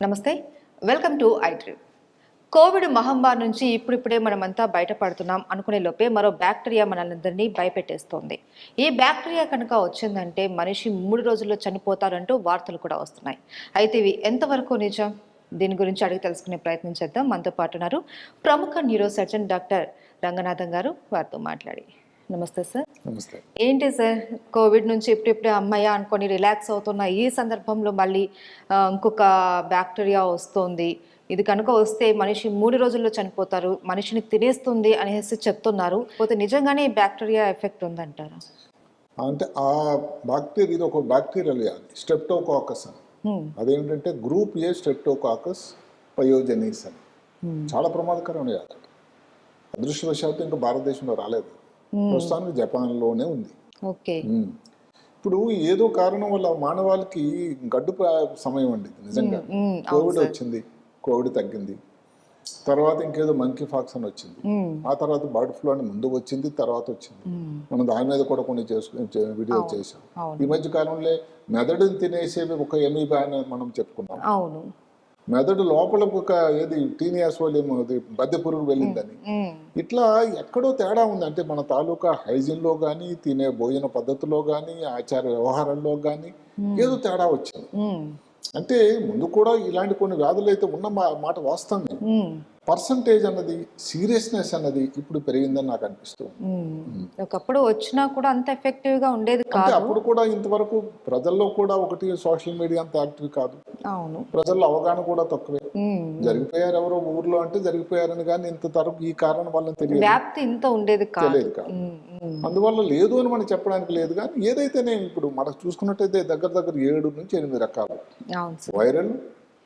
నమస్తే welcome to ఐట్రీ. Covid మహమ్మారి నుంచి ఇప్పుడిప్పుడే మనమంతా బయటపడుతున్నాం అనుకునే లోపే మరో బ్యాక్టీరియా మనందరినీ భయపెట్టేస్తోంది. ఈ బ్యాక్టీరియా కనుక వచ్చిందంటే మనిషి మూడు రోజుల్లో చనిపోతారంటూ వార్తలు కూడా వస్తున్నాయి. అయితే ఇవి ఎంతవరకు నిజం? దీని గురించి అడిగి తెలుసుకునే ప్రయత్నం చేద్దాం. మనతో పాటు ఉన్నారు ప్రముఖ న్యూరో సర్జన్ డాక్టర్ రంగనాథం గారు. వారితో మాట్లాడి నమస్తే సార్. నమస్తే. ఏంటి సార్ కోవిడ్ నుంచి ఇప్పుడిప్పుడే అమ్మయ్య అనుకొని రిలాక్స్ అవుతున్న ఈ సందర్భంలో మళ్ళీ ఇంకొక బ్యాక్టీరియా వస్తుంది. ఇది కనుక వస్తే మనిషి మూడు రోజుల్లో చనిపోతారు మనిషిని తినేస్తుంది అనేసి చెప్తున్నారు. పోతే నిజంగానే ఈ బ్యాక్టీరియా ఎఫెక్ట్ ఉందంటారా? అంటే ఆ బ్యాక్టీరియా ఇది ఒక బ్యాక్టీరియల్ వ్యాధి స్టెప్టోకాకస్ అని. అదేంటంటే గ్రూప్ ఏ స్టెప్టోకాకస్ పయోజనీస్ అని. చాలా ప్రమాదకరమైన వ్యాధి అదృష్టవశాత్తు ఇంకా భారతదేశంలో రాలేదు. ప్రస్తుతానికి జపాన్లోనే ఉంది. ఓకే. ఉమ్. ఇప్పుడు ఏదో కారణం వల్ల మానవాళికి గడ్డు సమయం అండి నిజంగా. కోవిడ్ వచ్చింది కోవిడ్ తగ్గింది. తర్వాత ఇంకేదో మంకీ ఫాక్స్ అని వచ్చింది. ఆ తర్వాత బర్డ్ ఫ్లూ అని ముందు వచ్చింది తర్వాత వచ్చింది. మనం దాని మీద కూడా కొన్ని చేసుకుని వీడియో చేసాం ఈ మధ్య కాలంలో మెదడుని తినేసేవి ఒక ఎమీబా అని మనం చెప్పుకున్నాం. అవును. మెదడు లోపల ఒక ఏది టీనియాసోలియం అది బద్దె పురుగు వెళ్ళిందని ఇట్లా ఎక్కడో తేడా ఉంది. అంటే మన తాలూకా హైజీన్లో కానీ తినే భోజన పద్ధతిలో కానీ ఆచార వ్యవహారంలో కానీ ఏదో తేడా వచ్చింది. అంటే ముందు కూడా ఇలాంటి కొన్ని వ్యాధులు అయితే ఉన్న మాట వాస్తవమే పర్సంటేజ్ అన్నది సీరియస్నెస్ అన్నది ఇప్పుడు పెరిగిందని నాకు అనిపిస్తుంది. ఒకప్పుడు వచ్చినా కూడా అంత ఎఫెక్టివ్గా ఉండేది కాదు. అప్పుడు కూడా ఇంతవరకు ప్రజల్లో కూడా ఒకటి సోషల్ మీడియా అంత యాక్టివ్ కాదు. అవును. ప్రజల్లో అవగాహన కూడా తక్కువే. జరిగిపోయారు ఎవరో ఊర్లో అంటే జరిగిపోయారని కానీ ఇంత తరకు ఈ కారణం వల్ల తెలియదు. వ్యాప్తి ఇంత ఉండేది కాదు. అందువల్ల లేదు అని మనం చెప్పడానికి లేదు కానీ ఏదైతేనే ఇప్పుడు మనకు చూసుకున్నట్టయితే దగ్గర దగ్గర ఏడు నుంచి ఎనిమిది రకాలు. వైరల్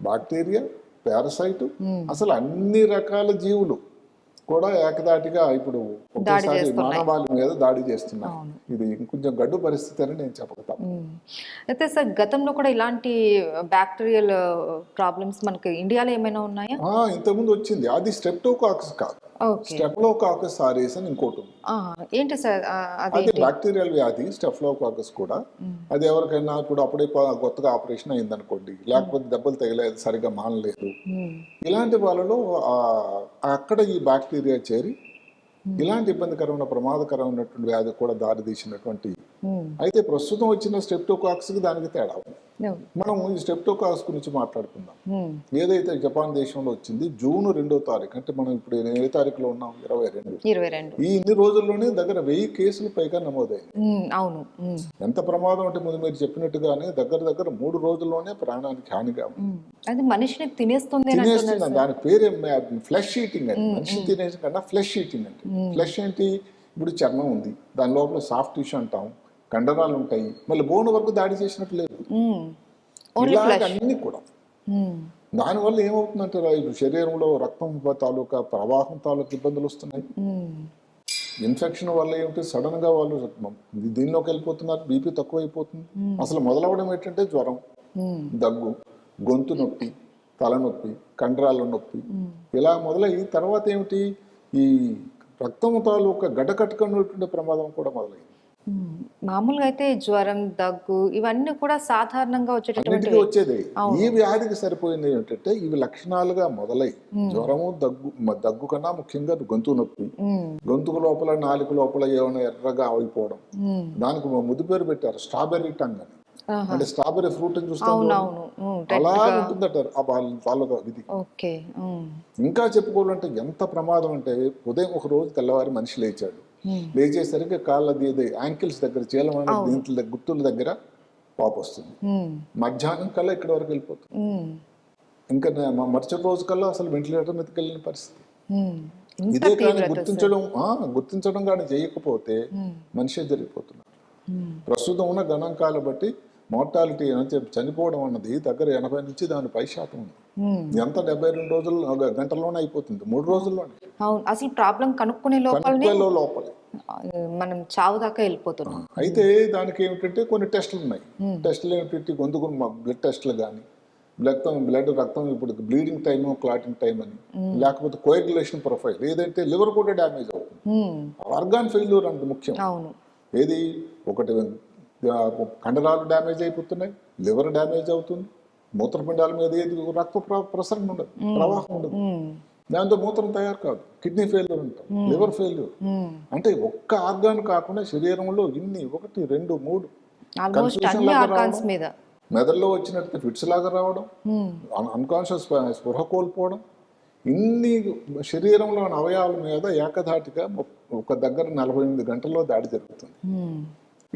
బాక్టీరియా పారసైట్ అసలు అన్ని రకాల జీవులు కూడా ఏకదాటిగా ఇప్పుడు ఒకేసారి. మానవాళి మీద దాడి చేస్తున్నాయి అవును. ఇది ఇంకొంచెం గడ్డు పరిస్థితి అని నేను చెప్పగలుగుతాను ఉమ్. అయితే సార్ గతంలో కూడా ఇలాంటి బ్యాక్టీరియల్ ప్రాబ్లమ్స్ మనకి ఇండియాలో ఏమైనా ఉన్నాయా? ఇంతకుముందు వచ్చింది. అది స్టెప్టోకాకస్ కాదు. స్టెప్లోకాకస్ సారీస్ అని ఇంకోటి ఉంది ఏంటి సార్ అది బ్యాక్టీరియల్ వ్యాధి స్టెఫ్లోకాకస్ కూడా. అది ఎవరికైనా ఇప్పుడు అప్పుడే కొత్తగా ఆపరేషన్ అయిందనుకోండి లేకపోతే దెబ్బలు తగిలేదు సరిగా మానలేదు. ఇలాంటి వాళ్ళలో అక్కడ ఈ బ్యాక్టీరియా చేరి ఇలాంటి ఇబ్బందికరమైన ప్రమాదకరమైనటువంటి వ్యాధి కూడా దారితీసినటువంటి అయితే ప్రస్తుతం వచ్చిన స్టెప్టోకాక్స్కి దానికి తేడా మనం ఈ స్టెప్టోకాక్స్ గురించి మాట్లాడుకుందాం. ఉమ్, ఏదైతే జపాన్ దేశంలో వచ్చింది జూన్ రెండో తారీఖు అంటే మనం ఇప్పుడు ఏ తారీఖులో ఉన్నాం? ఇరవై రెండు. ఈ ఇన్ని రోజుల్లోనే దగ్గర వెయ్యి కేసులు పైగా నమోదయ్యాయి ఉమ్, అవును. ఎంత ప్రమాదం అంటే ముందు మీరు చెప్పినట్టుగానే దగ్గర దగ్గర మూడు రోజుల్లోనే ప్రాణానికి హానిగా. అది మనిషిని తినేస్తుంది తినేస్తుంది. దాని పేరే ఫ్లెష్ ఈటింగ్ అని. మనిషి తినేసి కన్నా ఫ్లెష్ ఈటింగ్ అంటే. ఫ్లెష్ ఏంటి? ఇప్పుడు చర్మం ఉంది. దాని లోపల సాఫ్ట్ టిష్యూ అంటాం. కండరాలు ఉంటాయి మళ్ళీ బోన్ వరకు దాడి చేసినట్టు లేదు. అన్ని కూడా. దానివల్ల ఏమవుతుందంటే ఇప్పుడు శరీరంలో రక్తం తాలూకా ప్రవాహం తాలూకా ఇబ్బందులు వస్తున్నాయి. ఇన్ఫెక్షన్ వల్ల ఏమిటి? సడన్గా వాళ్ళు దీనిలోకి వెళ్ళిపోతున్నారు. బీపీ తక్కువ అయిపోతుంది అసలు మొదలవడం ఏంటంటే జ్వరం దగ్గు గొంతు నొప్పి తలనొప్పి కండరాల నొప్పి. ఇలా మొదలయ్యి తర్వాత ఏమిటి? ఈ రక్తం తాలూకా గడ్డకట్టుకున్నటువంటి ప్రమాదం కూడా మొదలైంది మ్మ్. మామూలుగా అయితే జ్వరం దగ్గు ఇవన్నీ కూడా సాధారణంగా అన్నిటికీ వచ్చేది ఈ వ్యాధికి సరిపోయింది ఏంటంటే ఇవి లక్షణాలుగా మొదలై జ్వరము దగ్గు మ- దగ్గు కన్నా ముఖ్యంగా గొంతు నొప్పి. గొంతుకు లోపల నాలుగు లోపల ఏమైనా ఎర్రగా అయిపోవడం మ్మ్. దానికి ఓ ముద్దు పేరు పెట్టారు స్ట్రాబెర్రీ టంగ్ అని ఆహా. అంటే స్ట్రాబెర్రీ ఫ్రూట్ అని చూస్తాం అవునవును. అలా ఉంటుందట ఆ వాళ్ళ ఓకే మ్మ్. ఇంకా చెప్పుకోవాలంటే ఎంత ప్రమాదం అంటే ఉదయం ఒక రోజు తెల్లవారి మనిషి లేచాడు. లేచేసరికి కాళ్ళది ఇది యాంకిల్స్ దగ్గర చీలమైన దీంట్లో గుర్తుల దగ్గర పాపు వస్తుంది. మధ్యాహ్నం కల్లా ఇక్కడ వరకు వెళ్ళిపోతుంది. ఇంకా మరుసటి రోజు కల్లా అసలు వెంటిలేటర్ మీదకి వెళ్ళిన పరిస్థితి. ఇదే కానీ గుర్తించడం గుర్తించడం కానీ చేయకపోతే. మనిషే జరిగిపోతున్నారు. ప్రస్తుతం ఉన్న గణాంకాలు బట్టి మార్టాలిటీ అంటే చనిపోవడం అన్నది దగ్గర ఎనభై నుంచి దాని పై శాతం ఉంది. ఎంత డెబ్బై రెండు రోజులు ఒక గంటల్లోనే అయిపోతుంది. మూడు రోజుల్లోనే. అవును. అసలు ప్రాబ్లం కనుక్కునే లోపలనే లోపలే. మనం చావు దాకా వెళ్ళిపోతున్నాం. అయితే దానికి ఏమిటంటే కొన్ని టెస్టులు ఉన్నాయి. టెస్టులు ఏమిటంటే గొంతుకు బ్లడ్ టెస్టులు కానీ రక్తం బ్లడ్ రక్తం ఇప్పుడు బ్లీడింగ్ టైమ్ క్లాటింగ్ టైం అని లేకపోతే కోయాగులేషన్ ప్రొఫైల్ ఏదంటే లివర్ కూడా డ్యామేజ్ అవుతుంది. ఆర్గాన్ ఫెయిల్యూర్ అంటే ముఖ్యం. అవును. ఏది? ఒకటి కండరాలు డ్యామేజ్ అయిపోతున్నాయి లివర్ డ్యామేజ్ అవుతుంది మూత్రపిండాల మీద ఏది రక్త ప్ర- ప్రసరణ ఉండదు ప్రవాహం ఉండదు. దాంతో మూత్రం తయారు కాదు. కిడ్నీ ఫెయిల్యూర్ ఉంటాం లివర్ ఫెయిల్యూర్. అంటే ఒక్క ఆర్గాన్ కాకుండా శరీరంలో ఇన్ని ఒకటి రెండు మూడు మెదడులో వచ్చినట్టు ఫిట్స్ లాగా రావడం అన్కాన్షియస్ స్పృహ కోల్పోవడం ఇన్ని శరీరంలోని అవయవాల మీద ఏకధాటిగా ఒక దగ్గర నలభై ఎనిమిది గంటల్లో దాడి జరుగుతుంది.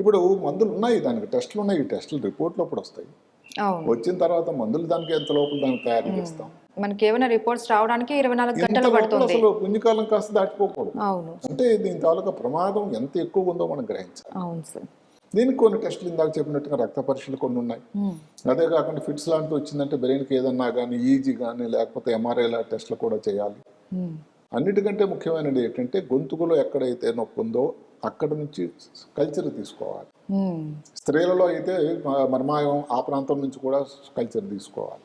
ఇప్పుడు మందులు ఉన్నాయి దానికి టెస్టులు ఉన్నాయి. ఈ టెస్టులు రిపోర్ట్లు అప్పుడు వస్తాయి. వచ్చిన తర్వాత మందులు దానికి ఎంత లోపల దాన్ని తయారు చేస్తాం? మనకి ఏమైనా రిపోర్ట్స్ రావడానికి ఇరవై నాలుగు గంటలు పడుతుంది. అసలు పుణ్యకాలం కాస్త దాటిపోకూడదు. అవును. అంటే దీని తాలూకా ప్రమాదం ఎంత ఎక్కువ ఉందో మనం గ్రహించాలి. అవును సార్. దీనికి కొన్ని టెస్టులు ఇందాక చెప్పినట్టుగా రక్త పరీక్షలు కొన్ని ఉన్నాయి. అదే కాకుండా ఫిట్స్ లాంటివి వచ్చిందంటే బ్రెయిన్కి ఏదన్నా కానీ ఈజీ కానీ లేకపోతే ఎంఆర్ఐ లా టెస్టులు కూడా చేయాలి. అన్నిటికంటే ముఖ్యమైనది ఏంటంటే గొంతుకులో ఎక్కడైతే నొప్పి ఉందో అక్కడ నుంచి కల్చర్ తీసుకోవాలి. స్త్రీలలో అయితే మర్మాయం ఆ ప్రాంతం నుంచి కూడా కల్చర్ తీసుకోవాలి.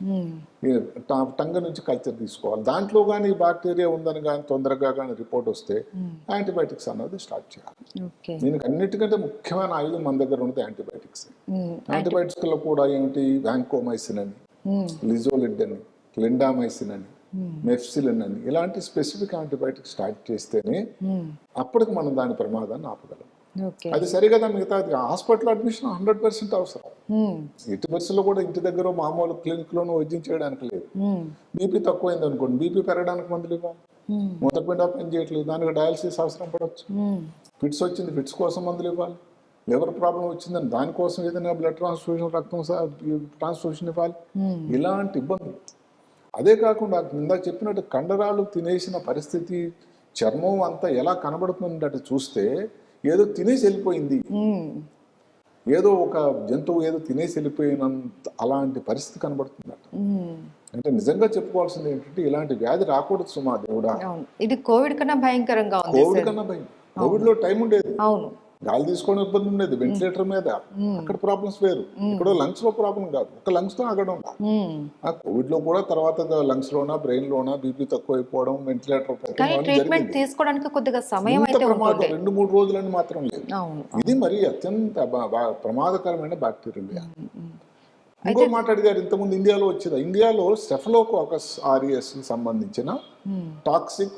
టంగ్ నుంచి కల్చర్ తీసుకోవాలి. దాంట్లో కానీ బాక్టీరియా ఉందని కానీ తొందరగా కానీ రిపోర్ట్ వస్తే యాంటీబయాటిక్స్ అన్నది స్టార్ట్ చేయాలి. దీనికి అన్నిటికంటే ముఖ్యమైన ఆయుధం మన దగ్గర ఉన్నది యాంటీబయాటిక్స్ ఉమ్, యాంటీబయాటిక్స్లో కూడా ఏమిటి వ్యాంకోమైసిన్ అని లిజోలిడ్ అని క్లిండామైసిన్ అని మెఫ్సిలిన్ అని ఇలాంటి స్పెసిఫిక్ యాంటీబయాటిక్స్ స్టార్ట్ చేస్తేనే ఉమ్, అప్పటికి మనం దాని ప్రమాదాన్ని ఆపగలం. అది సరిగదా మిగతా హాస్పిటల్ అడ్మిషన్ హండ్రెడ్ పర్సెంట్ అవసరం. ఉమ్, ఎట్టి పరిస్థితుల్లో కూడా ఇంటి దగ్గర మామూలు క్లినిక్లోనూ వైద్యం చేయడానికి లేదు. బీపీ తక్కువైంది అనుకోండి బీపీ పెరగడానికి మందులు ఇవ్వాలి ఉమ్, మూత్రపిండాలు పని చేయట్లేదు దానికి డయాలసిస్ అవసరం పడవచ్చు ఫిట్స్ వచ్చింది ఫిట్స్ కోసం మందులు ఇవ్వాలి. లివర్ ప్రాబ్లం వచ్చిందని దానికోసం ఏదైనా బ్లడ్ ట్రాన్స్ఫ్యూషన్ రక్తం ట్రాన్స్ఫ్యూషన్ ఇవ్వాలి. ఇలాంటి ఇబ్బంది అదే కాకుండా ఇందాక చెప్పినట్టు కండరాలు తినేసిన పరిస్థితి చర్మం అంతా ఎలా కనబడుతుందట చూస్తే ఏదో తినేసి వెళ్ళిపోయింది. ఏదో ఒక జంతువు ఏదో తినేసి వెళ్ళిపోయినంత అలాంటి పరిస్థితి కనబడుతుందట. అంటే నిజంగా చెప్పుకోవాల్సింది ఏంటంటే ఇలాంటి వ్యాధి రాకూడదు సుమా దేవుడా. ఇది కోవిడ్ కన్నా భయంకరంగా కోవిడ్ కన్నా భయం. కోవిడ్లో టైం ఉండేది. అవును. గాలి తీసుకోవడం ఇబ్బంది ఉండేది వెంటిలేటర్ మీద. అక్కడ ప్రాబ్లమ్స్ వేరు. ఇక్కడ లంగ్స్లో ప్రాబ్లం కాదు. ఒక లంగ్స్తో ఆగడం. కాదు. ఉమ్. ఆ కోవిడ్లో కూడా తర్వాత లంగ్స్ లోనా బ్రెయిన్ లోనా బీపీ తక్కువ అయిపోవడం వెంటిలేటర్ ట్రీట్మెంట్ తీసుకోవడానికి కొద్దిగా సమయం ప్రమాదం. రెండు మూడు రోజులని మాత్రం లేదు. ఇది మరి అత్యంత ప్రమాదకరమైన బ్యాక్టీరియల్ వ్యాధి ఇంకో మాట అడిగారు ఇంతకుముందు ఇండియాలో వచ్చేది ఇండియాలో సెఫలోకోకస్ ఆరిఎస్ సంబంధించిన టాక్సిక్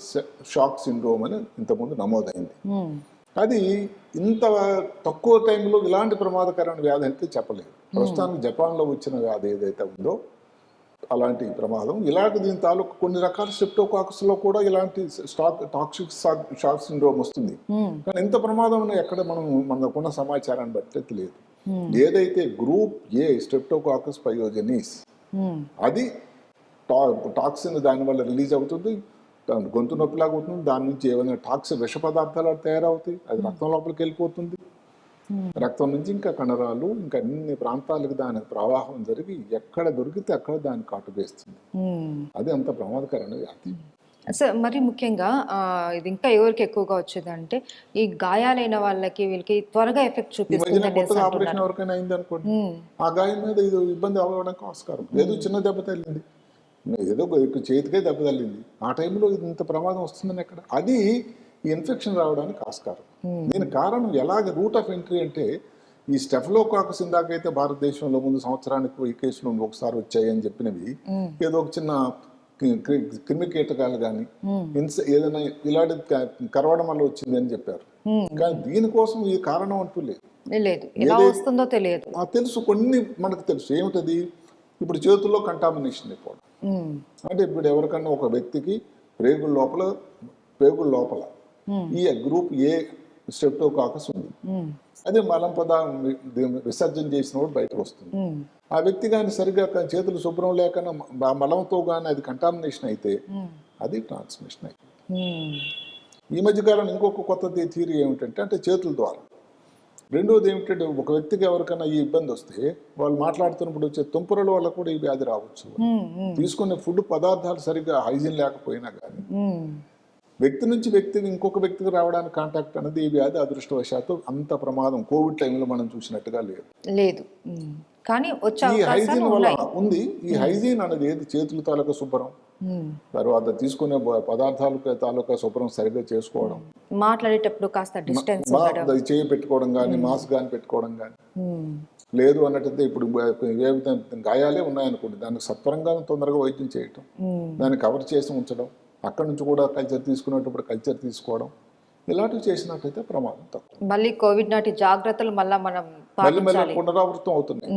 షాక్ సిండ్రోమ్ అని ఇంతకుముందు నమోదైంది. అది ఇంత తక్కువ టైంలో ఇలాంటి ప్రమాదకరమైన వ్యాధి అయితే చెప్పలేదు. ప్రస్తుతానికి జపాన్లో వచ్చిన వ్యాధి ఏదైతే ఉందో అలాంటి ప్రమాదం. ఇలాంటి దీని తాలూకు కొన్ని రకాల స్ట్రిప్టోకాకస్లో కూడా ఇలాంటి స్టాక్ టాక్సిక్ షాక్ సిండ్రోమ్ వస్తుంది. కానీ ఎంత ప్రమాదం ఎక్కడ మనం మనకున్న సమాచారాన్ని బట్టి తెలియదు. ఏదైతే గ్రూప్ ఏ స్ట్రెప్టోకాకస్ పయోజెనీస్ అది టా టాక్సిన్ దానివల్ల రిలీజ్ అవుతుంది. గొంతు నొప్పిలాగా అవుతుంది. దాని నుంచి ఏమైనా టాక్సిన్ విష పదార్థాలు తయారవుతాయి. అది రక్తం లోపలికి వెళ్ళిపోతుంది. రక్తం నుంచి ఇంకా కండరాలు ఇంకా అన్ని ప్రాంతాలకు దాని ప్రవాహం జరిగి ఎక్కడ దొరికితే అక్కడ దాన్ని కాటువేస్తుంది ఉమ్. అది అంత ప్రమాదకరమైన వ్యాధి. సార్ మరి ముఖ్యంగా ఇది ఇంకా ఎవరికి ఎక్కువగా వచ్చేదంటే ఈ గాయాలైన వాళ్ళకి వీళ్ళకి త్వరగా ఎఫెక్ట్ చూపిస్తుంది ఆపరేషన్ ఎవరికైనా అయింది అనుకోండి ఆ గాయం మీద ఇది ఇబ్బంది అవ్వడానికి ఆస్కారం. ఏదో చిన్న దెబ్బ తగిలింది. ఏదో ఒక చేతికే దెబ్బ తగిలింది. ఆ టైంలో ఇది ఇంత ప్రమాదం వస్తుందని ఎక్కడ? అది ఈ ఇన్ఫెక్షన్ రావడానికి ఆస్కారం. దీని కారణం ఎలాగ రూట్ ఆఫ్ ఎంట్రీ అంటే ఈ స్టెఫ్లోకాకస్ ఇందాకైతే భారతదేశంలో ముందు సంవత్సరానికి ఈ కేసులు ఒకసారి వచ్చాయి అని చెప్పినవి ఏదో ఒక చిన్న క్రి- క్రి- క్రిమి కీటకాలు కానీ ఇన్స్ ఏదైనా ఇలాంటి కరవడం వల్ల వచ్చింది అని చెప్పారు. కానీ దీనికోసం ఈ కారణం అంటూ లేదు. లేదు. ఎలా వస్తుందో తెలియదు. తెలుసు కొన్ని మనకు తెలుసు. ఏమిటది? ఇప్పుడు చేతుల్లో కంటామినేషన్ అయిపోవడం. అంటే ఇప్పుడు ఎవరికన్నా ఒక వ్యక్తికి ప్రేగుల లోపల ప్రేగుల లోపల ఈ గ్రూప్ ఏ స్టెప్టోకాకస్ ఉంది. ఉమ్, అదే మలం వి- విసర్జన చేసినప్పుడు బయటకు వస్తుంది. ఆ వ్యక్తి కానీ సరిగ్గా చేతులు శుభ్రం లేకుండా ఆ మలంతో కానీ అది కంటామినేషన్ అయితే అది ట్రాన్స్మిషన్ ఉమ్, ఈ మధ్యకాలం ఇంకొక కొత్త థియరీ ఏమిటంటే అంటే చేతుల ద్వారా. రెండోది ఏమిటంటే ఒక వ్యక్తికి ఎవరికైనా ఈ ఇబ్బంది వస్తే వాళ్ళు మాట్లాడుతున్నప్పుడు వచ్చే తుంపరల వల్ల కూడా ఈ వ్యాధి రావచ్చు. తీసుకునే ఫుడ్ పదార్థాలు సరిగ్గా హైజీన్ లేకపోయినా కానీ. వ్యక్తి నుంచి వ్యక్తికి ఇంకొక వ్యక్తికి రావడానికి కాంటాక్ట్ అనేది ఈ వ్యాధి అదృష్టవశాత్తు అంత ప్రమాదం. కోవిడ్ టైంలో మనం చూసినట్టుగా లేదు. లేదు. కానీ వచ్చే ఈ హైజీన్ వల్ల ఉంది. ఈ హైజీన్ అనేది ఏది? చేతుల తాలూకా శుభ్రం. తర్వాత తీసుకునే పదార్థాలు తాలూకా శుభ్రం సరిగ్గా చేసుకోవడం. మాట్లాడేటప్పుడు కాస్త డిస్టెన్స్ చేయి పెట్టుకోవడం కానీ మాస్క్ కానీ పెట్టుకోవడం కానీ. లేదు అన్నట్టయితే ఇప్పుడు ఏ విధంగా గాయాలే ఉన్నాయనుకోండి దానికి సత్వరంగా తొందరగా వైద్యం చేయటం. దాన్ని కవర్ చేసి ఉంచడం. అక్కడి నుంచి కూడా కల్చర్ తీసుకునేటప్పుడు కల్చర్ తీసుకోవడం. ఇలాంటివి చేసినట్టయితే ప్రమాదం తక్కువ. మళ్ళీ కోవిడ్ నాటి జాగ్రత్తలు మళ్ళా మనం మళ్ళీ మళ్ళీ పునరావృతం అవుతున్నాయి.